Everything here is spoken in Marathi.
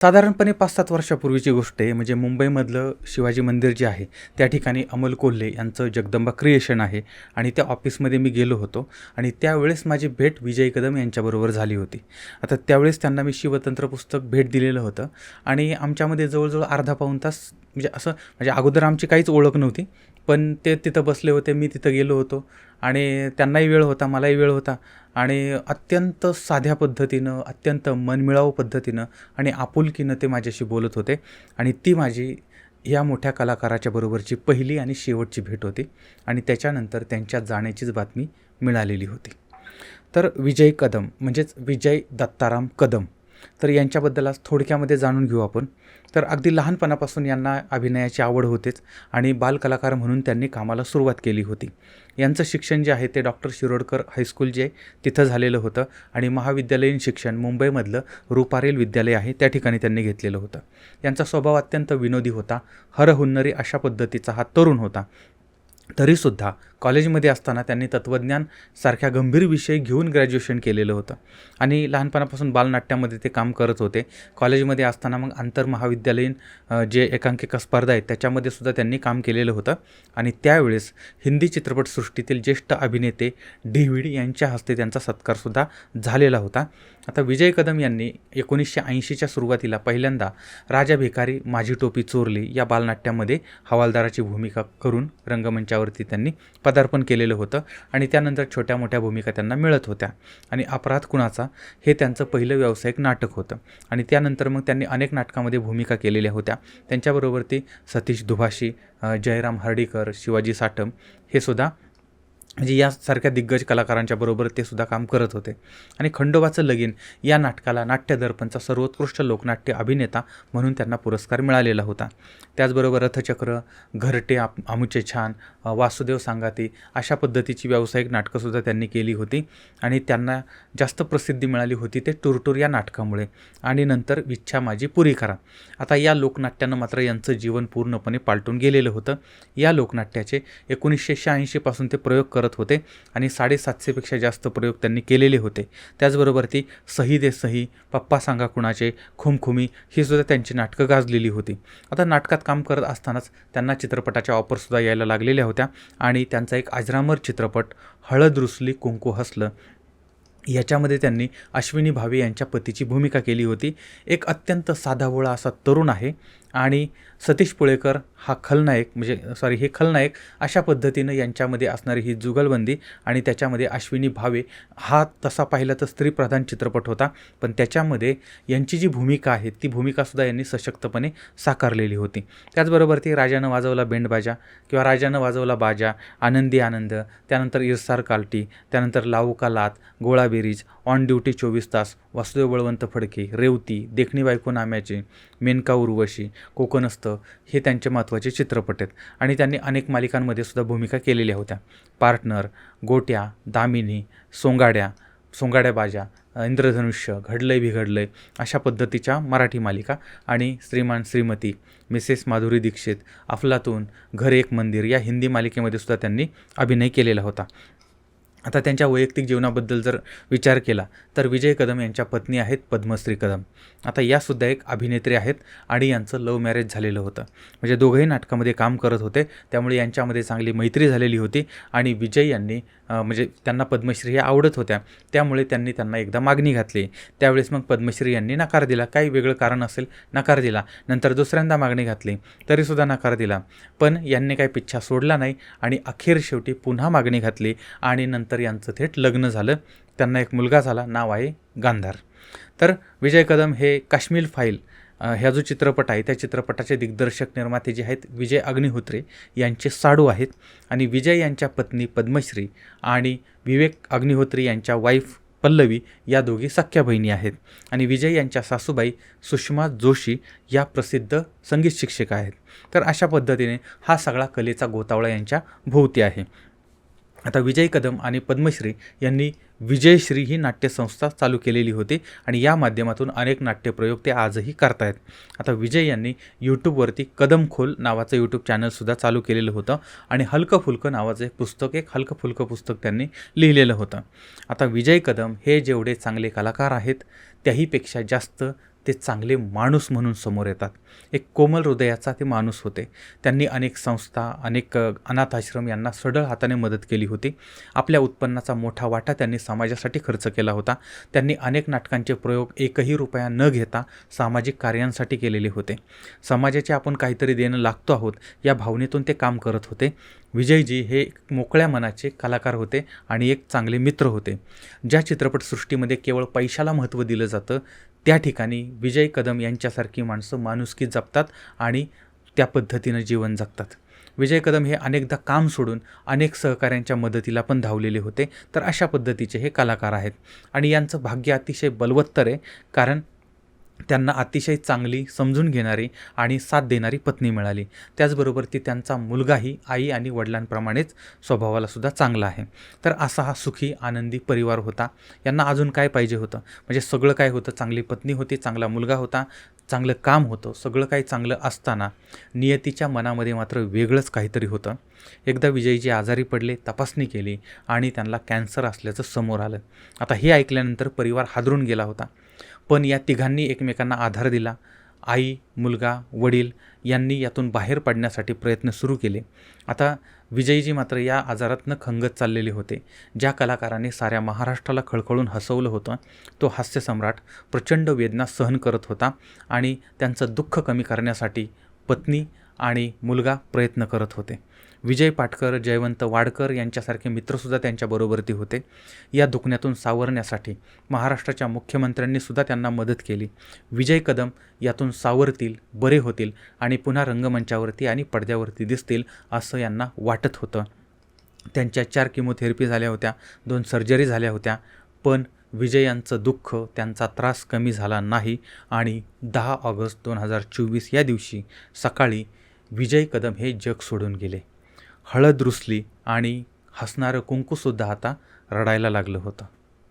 साधारणपणे पाच सात वर्षापूर्वीची गोष्ट आहे. म्हणजे मुंबईमधलं शिवाजी मंदिर जे आहे त्या ठिकाणी अमोल कोल्हे यांचं जगदंबा क्रिएशन आहे आणि त्या ऑफिसमध्ये मी गेलो होतो आणि त्यावेळेस माझी भेट विजय कदम यांच्याबरोबर झाली होती. आता त्यावेळेस त्यांना मी शिवतंत्र पुस्तक भेट दिलेलं होतं आणि आमच्यामध्ये जवळजवळ अर्धा पाऊण तास म्हणजे असं म्हणजे अगोदर आमची काहीच ओळख नव्हती. पण ते तिथं बसले होते मी तिथं गेलो होतो आणि त्यांनाही वेळ होता मलाही वेळ होता आणि अत्यंत साध्या पद्धतीनं अत्यंत मनमिळावू पद्धतीनं आणि आपुलकीनं ते माझ्याशी बोलत होते आणि ती माझी या मोठ्या कलाकाराच्या बरोबरची पहिली आणि शेवटची भेट होती आणि त्याच्यानंतर त्यांच्या जाण्याचीच बातमी मिळालेली होती. तर विजय कदम म्हणजेच विजय दत्ताराम कदम तर यांच्याबद्दल आज थोडक्यामध्ये जाणून घेऊ आपण. तर अगदी लहानपणापासून यांना अभिनयाची आवड होतेच आणि बालकलाकार म्हणून त्यांनी कामाला सुरुवात केली होती. यांचं शिक्षण जे आहे ते डॉक्टर शिरोडकर हायस्कूल जे तिथं झालेलं होतं आणि महाविद्यालयीन शिक्षण मुंबईमधलं रुपारेल विद्यालय आहे त्या ठिकाणी त्यांनी घेतलेलं होतं. यांचा स्वभाव अत्यंत विनोदी होता हरहुन्नरी अशा पद्धतीचा हा तरुण होता. तरीसुद्धा कॉलेजमध्ये असताना त्यांनी तत्त्वज्ञान सारख्या गंभीर विषय घेऊन ग्रॅज्युएशन केलेलं होतं. आणि लहानपणापासून बालनाट्यामध्ये ते काम करत होते. कॉलेजमध्ये असताना मग आंतरमहाविद्यालयीन जे एकांकिका स्पर्धा आहेत त्याच्यामध्ये सुद्धा त्यांनी काम केलेलं होतं. आणि त्यावेळेस हिंदी चित्रपटसृष्टीतील ज्येष्ठ अभिनेते डेव्हिड यांच्या हस्ते त्यांचा सत्कारसुद्धा झालेला होता. आता विजय कदम यांनी एकोणीसशे ऐंशीच्या सुरुवातीला पहिल्यांदा राजा भिकारी माझी टोपी चोरली या बालनाट्यामध्ये हवालदाराची भूमिका करून रंगमंचावरती त्यांनी पदार्पण केलेलं होतं आणि त्यानंतर छोट्या मोठ्या भूमिका त्यांना मिळत होत्या. आणि अपराध कुणाचा? हे त्यांचं पहिलं व्यावसायिक नाटक होतं. आणि त्यानंतर मग त्यांनी अनेक नाटकामध्ये भूमिका केलेल्या होत्या. त्यांच्याबरोबर ते सतीश दुभाषी जयराम हर्डीकर शिवाजी साटम हे सुद्धा म्हणजे यासारख्या दिग्गज कलाकारांच्या बरोबर ते सुद्धा काम करत होते. आणि खंडोबाचं लगीन या नाटकाला नाट्यदर्पणचा सर्वोत्कृष्ट लोकनाट्य अभिनेता म्हणून त्यांना पुरस्कार मिळालेला होता. त्याचबरोबर रथचक्र घरटे आप आमुचे छान वासुदेव सांगाती अशा पद्धतीची व्यावसायिक नाटकंसुद्धा त्यांनी केली होती. आणि त्यांना जास्त प्रसिद्धी मिळाली होती ते टुरटूर या नाटकामुळे. आणि नंतर इच्छा माझी पुरी करा. आता या लोकनाट्यानं मात्र यांचं जीवन पूर्णपणे पालटून गेलेलं होतं. या लोकनाट्याचे एकोणीसशे शहाऐंशीपासून ते प्रयोग करत होते आणि साडेसातशेपेक्षा जास्त प्रयोग त्यांनी केलेले होते. त्याचबरोबर ती सही दे सही पप्पा सांगा कुणाचे खुमखुमी ही सुद्धा त्यांची नाटकं गाजलेली होती. आता नाटकात काम करत असतानाच त्यांना चित्रपटाच्या ऑफरसुद्धा यायला लागलेल्या होत्या. आणि त्यांचा एक अजरामर चित्रपट हळद रुसली कुंकू हसलं याच्यामध्ये त्यांनी अश्विनी भावे यांच्या पतीची भूमिका केली होती. एक अत्यंत साधाभोळा असा तरुण आहे. आणि सतीश पुळेकर हा खलनायक म्हणजे सॉरी हे खलनायक अशा पद्धतीनं यांच्यामध्ये असणारी ही जुगलबंदी आणि त्याच्यामध्ये अश्विनी भावे हा तसा पाहिला तर स्त्रीप्रधान चित्रपट होता. पण त्याच्यामध्ये यांची जी भूमिका आहे ती भूमिकासुद्धा यांनी सशक्तपणे साकारलेली होती. त्याचबरोबर ती राजानं वाजवला बेंडबाजा किंवा राजानं वाजवला बाजा आनंदी आनंद त्यानंतर इरसार कालटी त्यानंतर लावू का लात गोळाबेरीज ऑन ड्युटी चोवीस तास वासुदेव बळवंत फडके रेवती देखणी बायको नाम्याचे मेनका उर्वशी कोकणस्थ हे त्यांचे महत्त्वाचे चित्रपट आहेत. आणि त्यांनी अनेक मालिकांमध्ये सुद्धा भूमिका केलेल्या होत्या. पार्टनर गोट्या दामिनी सोंगाड्या सोंगाड्या बाजा इंद्रधनुष्य घडलंय बिघडलंय अशा पद्धतीच्या मराठी मालिका आणि श्रीमान श्रीमती मिसेस माधुरी दीक्षित अफलातून घर एक मंदिर या हिंदी मालिकेमध्ये सुद्धा त्यांनी अभिनय केलेला होता. आता त्यांच्या वैयक्तिक जीवनाबद्दल जर विचार केला तर विजय कदम यांच्या पत्नी आहेत पद्मश्री कदम. आता यासुद्धा एक अभिनेत्री आहेत आणि यांचं लव्ह मॅरेज झालेलं होतं. म्हणजे दोघंही नाटकामध्ये काम करत होते त्यामुळे यांच्यामध्ये चांगली मैत्री झालेली होती आणि विजय यांनी म्हणजे त्यांना पद्मश्री ह्या आवडत होत्या. त्यामुळे त्यांनी त्यांना एकदा मागणी घातली. त्यावेळेस मग पद्मश्री यांनी नकार दिला. काही वेगळं कारण असेल नकार दिला. नंतर दुसऱ्यांदा मागणी घातली. तरीसुद्धा नकार दिला. पण यांनी काही पिच्छा सोडला नाही आणि अखेर शेवटी पुन्हा मागणी घातली आणि नंतर यांचं थेट लग्न झालं. त्यांना एक मुलगा झाला नाव आहे गांधार. तर विजय कदम हे काश्मीर फाईल ह्या जो चित्रपट आहे त्या चित्रपटाचे दिग्दर्शक निर्माते जे आहेत विजय अग्निहोत्रे यांचे साडू आहेत. आणि विजय यांच्या पत्नी पद्मश्री आणि विवेक अग्निहोत्री यांच्या वाईफ पल्लवी या दोघी सख्या बहिणी आहेत. आणि विजय यांच्या सासूबाई सुषमा जोशी या प्रसिद्ध संगीत शिक्षिका आहेत. तर अशा पद्धतीने हा सगळा कलेचा गोतावळा यांच्या भोवती आहे. आता विजय कदम आणि पद्मश्री यांनी विजयश्री ही नाट्यसंस्था चालू केलेली होती आणि या माध्यमातून अनेक नाट्यप्रयोग ते आजही करतायत. आता विजय यांनी यूट्यूबवरती कदम खोल नावाचं यूट्यूब चॅनलसुद्धा चालू केलेलं होतं आणि हलकं फुलकं नावाचं एक पुस्तक एक हलकं फुलकं पुस्तक त्यांनी लिहिलेलं होतं. आता विजय कदम हे जेवढे चांगले कलाकार आहेत त्याहीपेक्षा जास्त ते चांगले माणूस म्हणून समोर येतात. एक कोमल हृदयाचा ते माणूस होते. त्यांनी अनेक संस्था अनेक अनाथाश्रम अनाथ आश्रम यांना सढळ हाताने मदत केली होती. आपल्या उत्पन्नाचा मोठा वाटा त्यांनी समाजासाठी खर्च केला होता. त्यांनी अनेक नाटकांचे प्रयोग एकही रुपया न घेता सामाजिक कार्यांसाठी केलेले होते. समाजाचे आपण काहीतरी देणं लागतो आहोत या भावनेतून ते काम करत होते. विजयजी हे एक मोकळ्या मनाचे कलाकार होते आणि एक चांगले मित्र होते. ज्या चित्रपटसृष्टीमध्ये केवळ पैशाला महत्त्व दिलं जातं त्या ठिकाणी विजय कदम यांच्यासारखी माणसं माणुसकी जपतात आणि त्या पद्धतीनं जीवन जगतात. विजय कदम हे अनेकदा काम सोडून अनेक सहकाऱ्यांच्या मदतीला पण धावलेले होते. तर अशा पद्धतीचे हे कलाकार आहेत. आणि यांचं भाग्य अतिशय बलवत्तर आहे. कारण त्यांना अतिशय चांगली समजून घेणारी आणि साथ देणारी पत्नी मिळाली. त्याचबरोबर ती त्यांचा मुलगाही आई आणि वडिलांप्रमाणेच स्वभावाला सुद्धा चांगला आहे. तर असा हा सुखी आनंदी परिवार होता. यांना अजून काय पाहिजे होतं? म्हणजे सगळं काय होतं? चांगली पत्नी होती चांगला मुलगा होता चांगलं काम होतं सगळं काही चांगलं असताना नियतीच्या मनामध्ये मात्र वेगळंच काहीतरी होतं. एकदा विजयजी आजारी पडले तपासणी केली आणि त्यांना कॅन्सर असल्याचं समोर आलं. आता हे ऐकल्यानंतर परिवार हादरून गेला होता. पण या तिघांनी एकमेकांना आधार दिला. आई मुलगा वडील यांनी यातून बाहेर पडण्यासाठी प्रयत्न सुरू केले. आता विजयजी मात्र या आजारातनं खंगत चाललेले होते. ज्या कलाकाराने साऱ्या महाराष्ट्राला खळखळून हसवलं होतं तो हास्यसम्राट प्रचंड वेदना सहन करत होता आणि त्यांचं दुःख कमी करण्यासाठी पत्नी आणि मुलगा प्रयत्न करत होते. विजय पाटकर जयवंत वाडकर यांच्यासारखे मित्रसुद्धा त्यांच्याबरोबरती होते. या दुखण्यातून सावरण्यासाठी महाराष्ट्राच्या मुख्यमंत्र्यांनीसुद्धा त्यांना मदत केली. विजय कदम यातून सावरतील बरे होतील आणि पुन्हा रंगमंचावरती आणि पडद्यावरती दिसतील असं यांना वाटत होतं. त्यांच्या चार किमोथेरपी झाल्या होत्या दोन सर्जरी झाल्या होत्या पण विजयांचं दुःख त्यांचा त्रास कमी झाला नाही आणि दहा ऑगस्ट दोन हजार चोवीस या दिवशी सकाळी विजय कदम हे जग सोडून गेले. हळद रुसली आणि हसणारं कुंकूसुद्धा आता रडायला लागलं होतं.